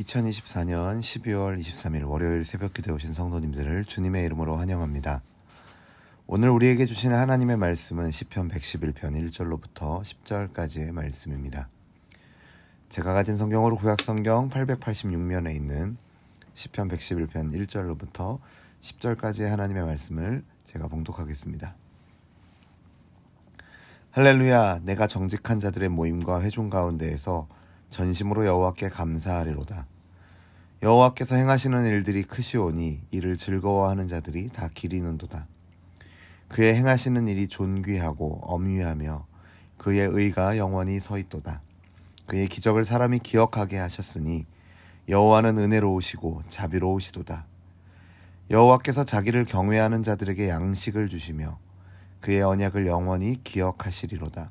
2024년 12월 23일 월요일 새벽 기도에 오신 성도님들을 주님의 이름으로 환영합니다. 오늘 우리에게 주시는 하나님의 말씀은 시편 111편 1절로부터 10절까지의 말씀입니다. 제가 가진 성경으로 구약 성경 886면에 있는 시편 111편 1절로부터 10절까지의 하나님의 말씀을 제가 봉독하겠습니다. 할렐루야 내가 정직한 자들의 모임과 회중 가운데에서 전심으로 여호와께 감사하리로다. 여호와께서 행하시는 일들이 크시오니 이를 즐거워하는 자들이 다 기리는도다. 그의 행하시는 일이 존귀하고 엄위하며 그의 의가 영원히 서 있도다. 그의 기적을 사람이 기억하게 하셨으니 여호와는 은혜로우시고 자비로우시도다. 여호와께서 자기를 경외하는 자들에게 양식을 주시며 그의 언약을 영원히 기억하시리로다.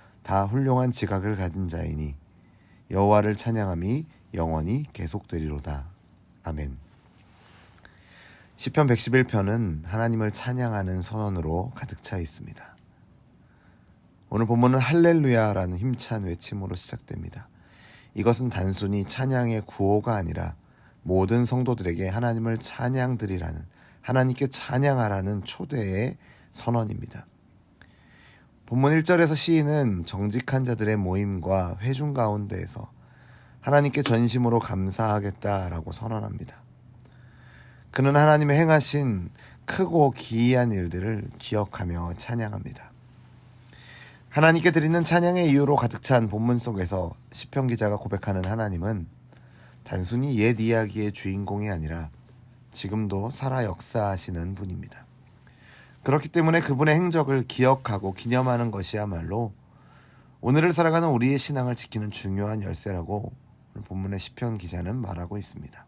다 훌륭한 지각을 가진 자이니 여호와를 찬양함이 영원히 계속되리로다. 아멘. 시편 111편은 하나님을 찬양하는 선언으로 가득 차 있습니다. 오늘 본문은 할렐루야라는 힘찬 외침으로 시작됩니다. 이것은 단순히 찬양의 구호가 아니라 모든 성도들에게 하나님을 찬양드리라는 하나님께 찬양하라는 초대의 선언입니다. 본문 1절에서 시인은 정직한 자들의 모임과 회중 가운데에서 하나님께 전심으로 감사하겠다라고 선언합니다. 그는 하나님의 행하신 크고 기이한 일들을 기억하며 찬양합니다. 하나님께 드리는 찬양의 이유로 가득 찬 본문 속에서 시편 기자가 고백하는 하나님은 단순히 옛 이야기의 주인공이 아니라 지금도 살아 역사하시는 분입니다. 그렇기 때문에 그분의 행적을 기억하고 기념하는 것이야말로 오늘을 살아가는 우리의 신앙을 지키는 중요한 열쇠라고 본문의 시편 기자는 말하고 있습니다.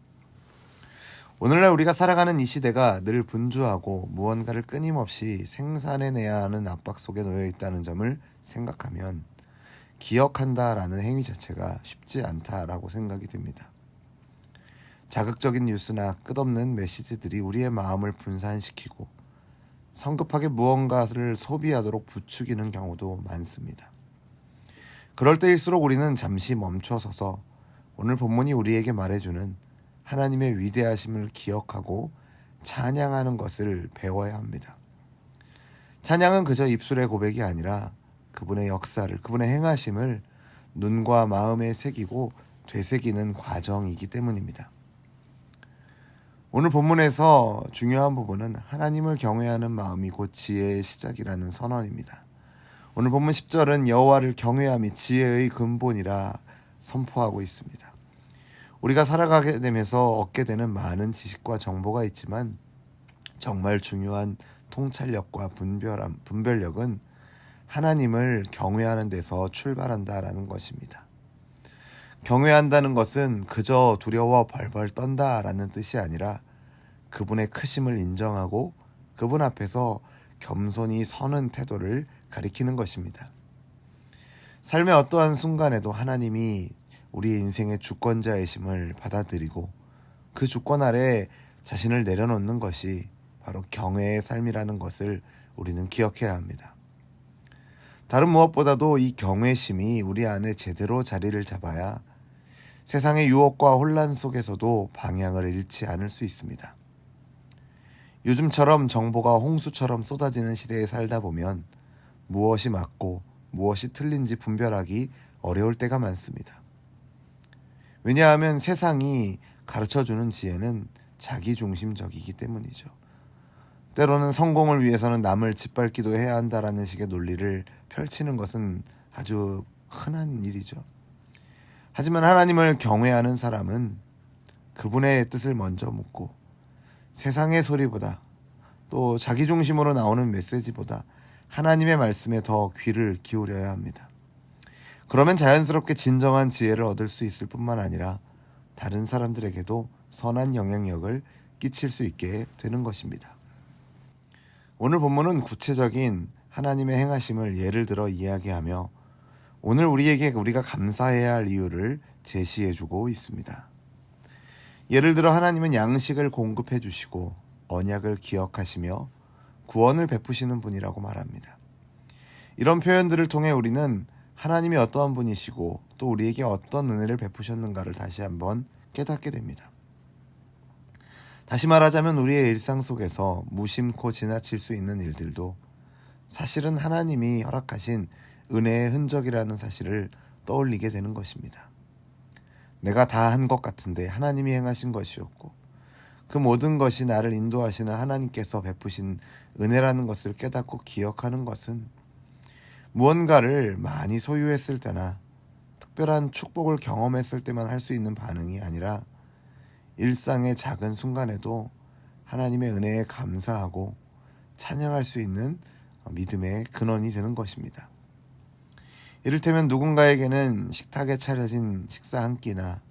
오늘날 우리가 살아가는 이 시대가 늘 분주하고 무언가를 끊임없이 생산해내야 하는 압박 속에 놓여 있다는 점을 생각하면 기억한다라는 행위 자체가 쉽지 않다라고 생각이 듭니다. 자극적인 뉴스나 끝없는 메시지들이 우리의 마음을 분산시키고 성급하게 무언가를 소비하도록 부추기는 경우도 많습니다. 그럴 때일수록 우리는 잠시 멈춰서서 오늘 본문이 우리에게 말해주는 하나님의 위대하심을 기억하고 찬양하는 것을 배워야 합니다. 찬양은 그저 입술의 고백이 아니라 그분의 역사를, 그분의 행하심을 눈과 마음에 새기고 되새기는 과정이기 때문입니다. 오늘 본문에서 중요한 부분은 하나님을 경외하는 마음이 곧 지혜의 시작이라는 선언입니다. 오늘 본문 10절은 여호와를 경외함이 지혜의 근본이라 선포하고 있습니다. 우리가 살아가게 되면서 얻게 되는 많은 지식과 정보가 있지만 정말 중요한 통찰력과 분별함, 분별력은 하나님을 경외하는 데서 출발한다라는 것입니다. 경외한다는 것은 그저 두려워 벌벌 떤다라는 뜻이 아니라 그분의 크심을 인정하고 그분 앞에서 겸손히 서는 태도를 가리키는 것입니다. 삶의 어떠한 순간에도 하나님이 우리의 인생의 주권자이심을 받아들이고 그 주권 아래 자신을 내려놓는 것이 바로 경외의 삶이라는 것을 우리는 기억해야 합니다. 다른 무엇보다도 이 경외심이 우리 안에 제대로 자리를 잡아야 세상의 유혹과 혼란 속에서도 방향을 잃지 않을 수 있습니다. 요즘처럼 정보가 홍수처럼 쏟아지는 시대에 살다 보면 무엇이 맞고 무엇이 틀린지 분별하기 어려울 때가 많습니다. 왜냐하면 세상이 가르쳐 주는 지혜는 자기중심적이기 때문이죠. 때로는 성공을 위해서는 남을 짓밟기도 해야 한다라는 식의 논리를 펼치는 것은 아주 흔한 일이죠. 하지만 하나님을 경외하는 사람은 그분의 뜻을 먼저 묻고 세상의 소리보다 또 자기 중심으로 나오는 메시지보다 하나님의 말씀에 더 귀를 기울여야 합니다. 그러면 자연스럽게 진정한 지혜를 얻을 수 있을 뿐만 아니라 다른 사람들에게도 선한 영향력을 끼칠 수 있게 되는 것입니다. 오늘 본문은 구체적인 하나님의 행하심을 예를 들어 이야기하며 오늘 우리에게 우리가 감사해야 할 이유를 제시해 주고 있습니다. 예를 들어 하나님은 양식을 공급해 주시고 언약을 기억하시며 구원을 베푸시는 분이라고 말합니다. 이런 표현들을 통해 우리는 하나님이 어떠한 분이시고 또 우리에게 어떤 은혜를 베푸셨는가를 다시 한번 깨닫게 됩니다. 다시 말하자면 우리의 일상 속에서 무심코 지나칠 수 있는 일들도 사실은 하나님이 허락하신 은혜의 흔적이라는 사실을 떠올리게 되는 것입니다. 내가 다 한 것 같은데 하나님이 행하신 것이었고 그 모든 것이 나를 인도하시는 하나님께서 베푸신 은혜라는 것을 깨닫고 기억하는 것은 무언가를 많이 소유했을 때나 특별한 축복을 경험했을 때만 할 수 있는 반응이 아니라 일상의 작은 순간에도 하나님의 은혜에 감사하고 찬양할 수 있는 믿음의 근원이 되는 것입니다. 이를테면 누군가에게는 식탁에 차려진 식사 한 끼나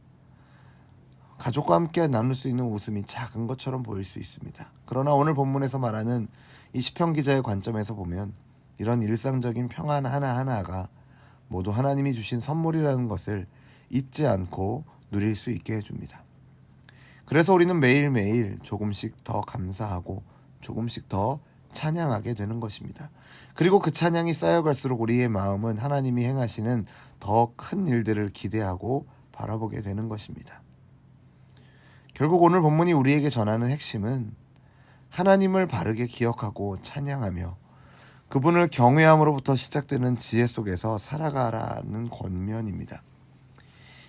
가족과 함께 나눌 수 있는 웃음이 작은 것처럼 보일 수 있습니다. 그러나 오늘 본문에서 말하는 이 시편 기자의 관점에서 보면 이런 일상적인 평안 하나하나가 모두 하나님이 주신 선물이라는 것을 잊지 않고 누릴 수 있게 해줍니다. 그래서 우리는 매일매일 조금씩 더 감사하고 조금씩 더 찬양하게 되는 것입니다. 그리고 그 찬양이 쌓여갈수록 우리의 마음은 하나님이 행하시는 더 큰 일들을 기대하고 바라보게 되는 것입니다. 결국 오늘 본문이 우리에게 전하는 핵심은 하나님을 바르게 기억하고 찬양하며 그분을 경외함으로부터 시작되는 지혜 속에서 살아가라는 권면입니다.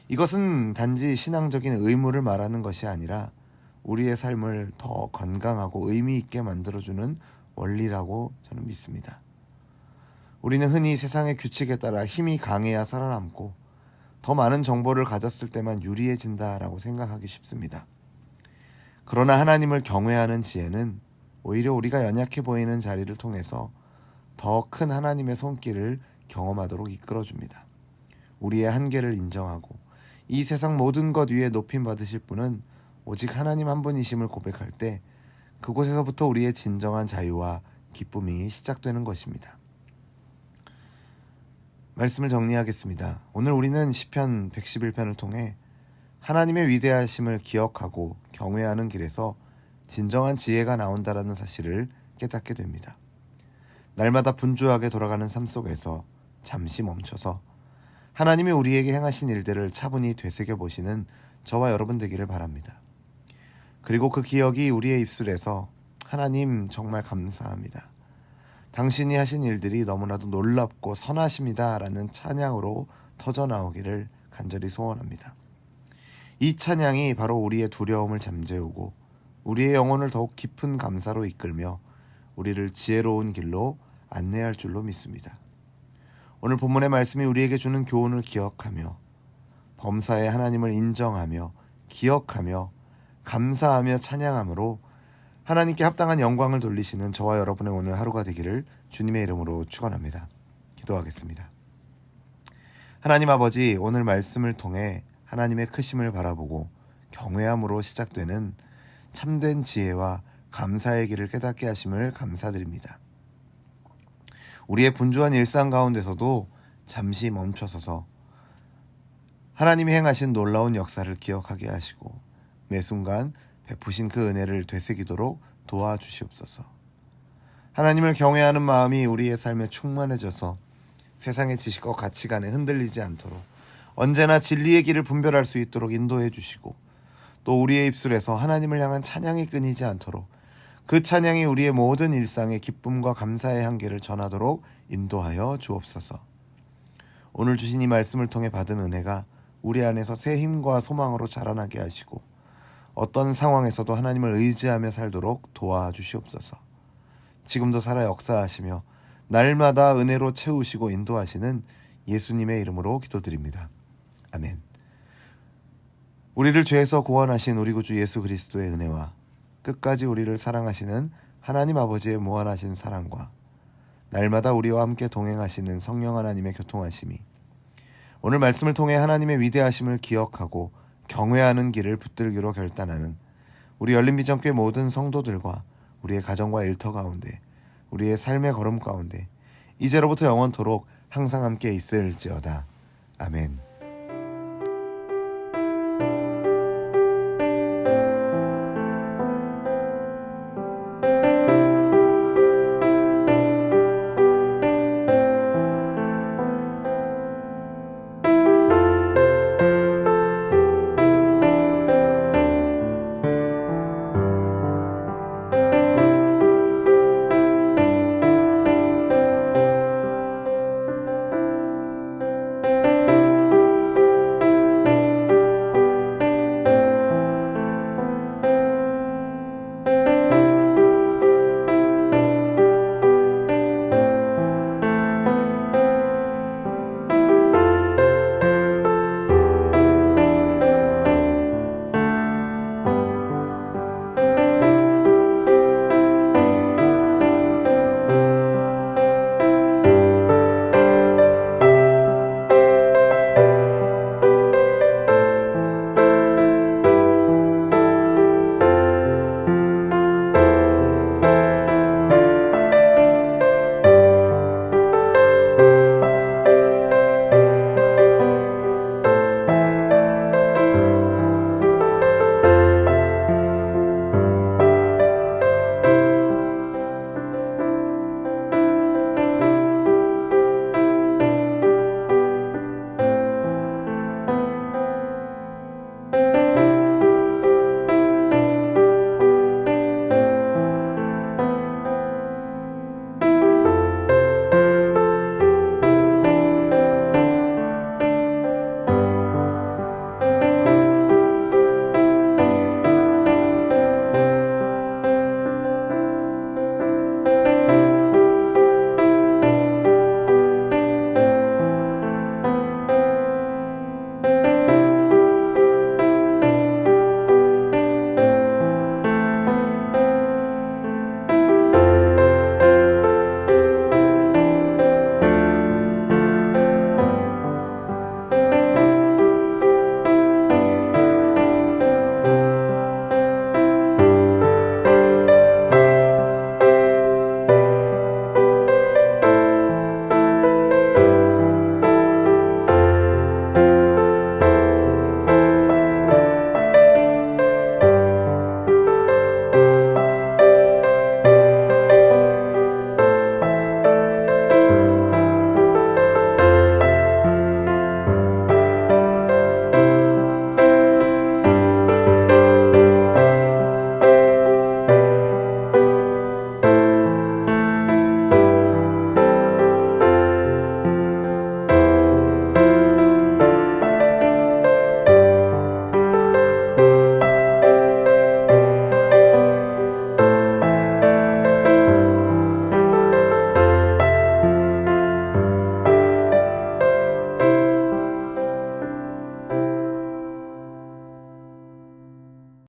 이것은 단지 신앙적인 의무를 말하는 것이 아니라 우리의 삶을 더 건강하고 의미 있게 만들어주는 원리라고 저는 믿습니다. 우리는 흔히 세상의 규칙에 따라 힘이 강해야 살아남고 더 많은 정보를 가졌을 때만 유리해진다라고 생각하기 쉽습니다. 그러나 하나님을 경외하는 지혜는 오히려 우리가 연약해 보이는 자리를 통해서 더 큰 하나님의 손길을 경험하도록 이끌어줍니다. 우리의 한계를 인정하고 이 세상 모든 것 위에 높임 받으실 분은 오직 하나님 한 분이심을 고백할 때 그곳에서부터 우리의 진정한 자유와 기쁨이 시작되는 것입니다. 말씀을 정리하겠습니다. 오늘 우리는 시편 111편을 통해 하나님의 위대하심을 기억하고 경외하는 길에서 진정한 지혜가 나온다라는 사실을 깨닫게 됩니다. 날마다 분주하게 돌아가는 삶 속에서 잠시 멈춰서 하나님이 우리에게 행하신 일들을 차분히 되새겨 보시는 저와 여러분 되기를 바랍니다. 그리고 그 기억이 우리의 입술에서 하나님 정말 감사합니다. 당신이 하신 일들이 너무나도 놀랍고 선하십니다 라는 찬양으로 터져 나오기를 간절히 소원합니다. 이 찬양이 바로 우리의 두려움을 잠재우고 우리의 영혼을 더욱 깊은 감사로 이끌며 우리를 지혜로운 길로 안내할 줄로 믿습니다. 오늘 본문의 말씀이 우리에게 주는 교훈을 기억하며 범사의 하나님을 인정하며 기억하며 감사하며 찬양함으로 하나님께 합당한 영광을 돌리시는 저와 여러분의 오늘 하루가 되기를 주님의 이름으로 축원합니다. 기도하겠습니다. 하나님 아버지 오늘 말씀을 통해 하나님의 크심을 바라보고 경외함으로 시작되는 참된 지혜와 감사의 길을 깨닫게 하심을 감사드립니다. 우리의 분주한 일상 가운데서도 잠시 멈춰서서 하나님이 행하신 놀라운 역사를 기억하게 하시고 매 순간 베푸신 그 은혜를 되새기도록 도와주시옵소서. 하나님을 경외하는 마음이 우리의 삶에 충만해져서 세상의 지식과 가치관에 흔들리지 않도록 언제나 진리의 길을 분별할 수 있도록 인도해 주시고 또 우리의 입술에서 하나님을 향한 찬양이 끊이지 않도록 그 찬양이 우리의 모든 일상의 기쁨과 감사의 한계를 전하도록 인도하여 주옵소서. 오늘 주신 이 말씀을 통해 받은 은혜가 우리 안에서 새 힘과 소망으로 자라나게 하시고 어떤 상황에서도 하나님을 의지하며 살도록 도와주시옵소서. 지금도 살아 역사하시며 날마다 은혜로 채우시고 인도하시는 예수님의 이름으로 기도드립니다. 아멘. 우리를 죄에서 구원하신 우리 구주 예수 그리스도의 은혜와 끝까지 우리를 사랑하시는 하나님 아버지의 무한하신 사랑과 날마다 우리와 함께 동행하시는 성령 하나님의 교통하심이 오늘 말씀을 통해 하나님의 위대하심을 기억하고 경외하는 길을 붙들기로 결단하는 우리 열린비전교회 모든 성도들과 우리의 가정과 일터 가운데 우리의 삶의 걸음 가운데 이제로부터 영원토록 항상 함께 있을지어다. 아멘.